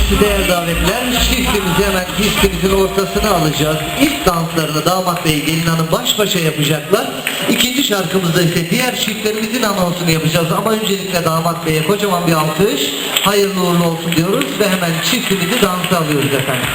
sizi değerli davetler. Çiftimizi hemen pistimizin ortasına alacağız. İlk danslarını damat bey gelin hanım baş başa yapacaklar. İkinci şarkımızda ise diğer çiftlerimizin anonsunu yapacağız. Ama öncelikle damat beye kocaman bir alkış. Hayırlı uğurlu olsun diyoruz ve hemen çiftimizi dansa alıyoruz efendim.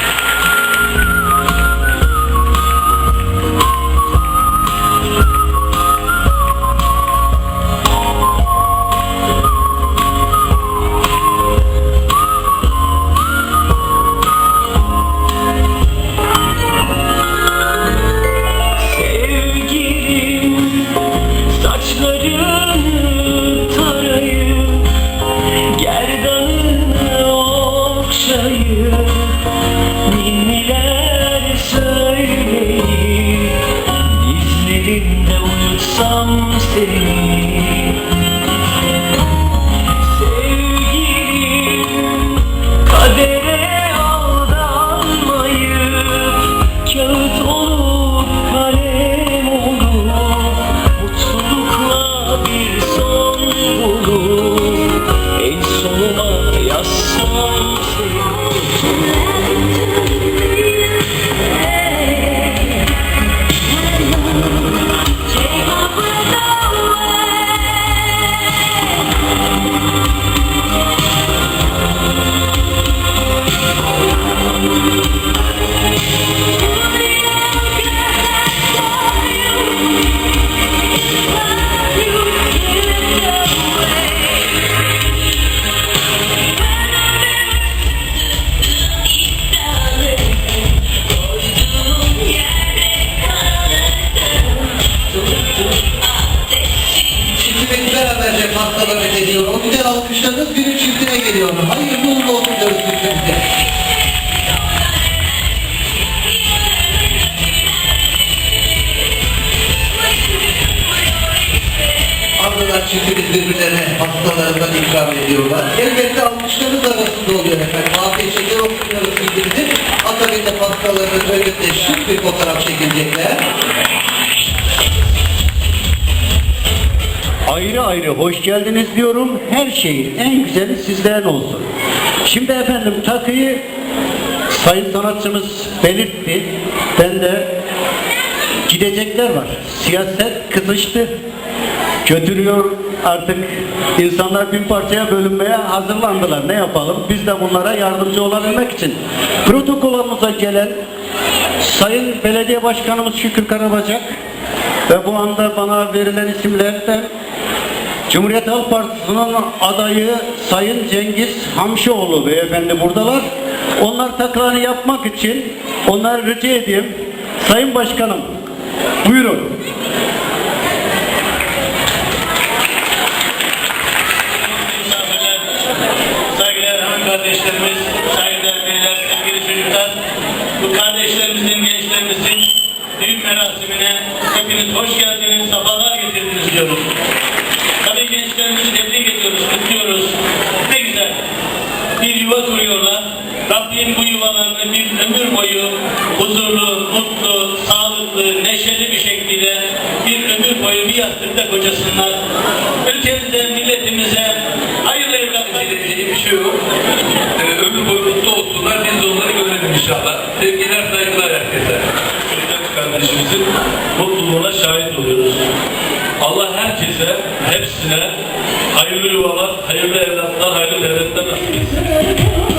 de çiftimiz birbirlerine pastalarından ikram ediyorlar. Elbette alkışlarınız arasında oluyor efendim. Afiyet şeker diyoruz çiftimizin. Akabinde pastalarının önünde şık bir fotoğraf çekilecekler. Ayrı ayrı hoş geldiniz diyorum. Her şeyin en güzeli sizden olsun. Şimdi efendim takıyı sayın sanatçımız belirtti. Ben de gidecekler var. Siyaset kızıştı. Götürüyor artık insanlar bin parçaya bölünmeye hazırlandılar. Ne yapalım? Biz de bunlara yardımcı olabilmek için protokolümüze gelen Sayın Belediye Başkanımız Şükür Karabacak ve bu anda bana verilen isimlerden Cumhuriyet Halk Partisi'nin adayı Sayın Cengiz Hamşoğlu beyefendi buradalar. Onlar takrarını yapmak için onları rica edeyim. Sayın Başkanım buyurun. Boyu huzurlu, mutlu, sağlıklı, neşeli bir şekilde bir ömür boyu bir yastıkta kocasınlar. Ülkemize, milletimize hayırlı evlat Diyeceğim bir şey. Ee, ömür boyu mutlu olsunlar. Biz de onları görelim inşallah. Sevgiler, saygılar herkese. Çocuk kardeşimizin mutluluğuna şahit oluyoruz. Allah herkese, hepsine hayırlı yuvalar, hayırlı evlatlar, hayırlı devletler nasip etsin.